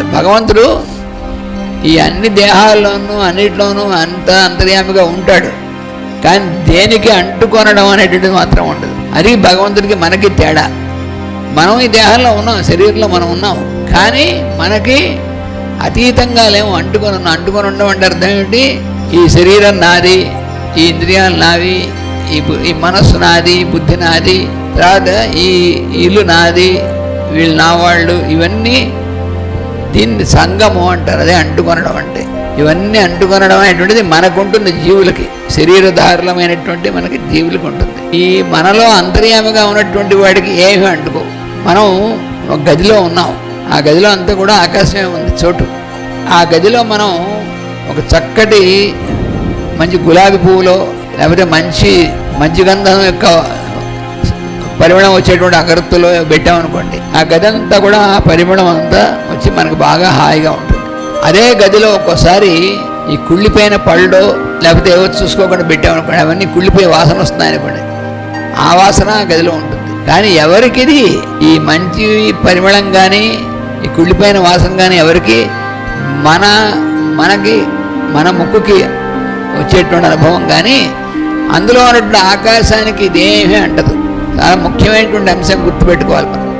భగవంతుడు ఈ అన్ని దేహాల్లోనూ అన్నిట్లోనూ అంత అంతర్యామిగా ఉంటాడు. కానీ దేనికి అంటుకొనడం అనేటువంటిది మాత్రం ఉండదు. అది భగవంతుడికి మనకి తేడా. మనం ఈ దేహంలో ఉన్నాం శరీరంలో మనం ఉన్నాం. కానీ మనకి అతీతంగా లేము అంటుకొని ఉన్నాం. అంటుకొని ఉండడం అంటే అర్థం ఏమిటి? ఈ శరీరం నాది ఈ ఇంద్రియాలు నావి ఈ ఈ మనస్సు నాది బుద్ధి నాది తర్వాత ఈ ఇల్లు నాది వీళ్ళు నా వాళ్ళు ఇవన్నీ దీన్ని సంగము అంటారు అదే అంటుకొనడం అంటే. ఇవన్నీ అంటుకొనడం అనేటువంటిది మనకుంటుంది జీవులకి. శరీరధారులమైనటువంటి మనకి జీవులకి ఉంటుంది ఈ మనలో అంతర్యామిగా ఉన్నటువంటి వాడికి ఏమీ అంటుకో మనం ఒక గదిలో ఉన్నాం. ఆ గదిలో అంతా కూడా ఆకాశమే ఉంది చోటు. ఆ గదిలో మనం ఒక చక్కటి మంచి గులాబీ పువ్వులో లేకపోతే మంచి మంచి గంధం యొక్క పరిమళం వచ్చేటువంటి అగరత్తులో పెట్టామనుకోండి ఆ గది అంతా కూడా ఆ పరిమళం అంతా వచ్చి మనకు బాగా హాయిగా ఉంటుంది. అదే గదిలో ఒక్కోసారి ఈ కుళ్ళిపోయిన పళ్ళు లేకపోతే ఏవో చూసుకోకుండా పెట్టామనుకోండి అవన్నీ కుళ్ళిపోయి వాసన వస్తున్నాయనుకోండి ఆ వాసన గదిలో ఉంటుంది. కానీ ఎవరికిది? ఈ మంచి పరిమళం కానీ ఈ కుళ్ళిపోయిన వాసన కానీ ఎవరికి? మన మనకి మన ముక్కుకి వచ్చేటువంటి అనుభవం కానీ అందులో ఉన్నటువంటి ఆకాశానికి ఇదేమీ అంటదు. చాలా ముఖ్యమైనటువంటి అంశం గుర్తుపెట్టుకోవాలి మనం.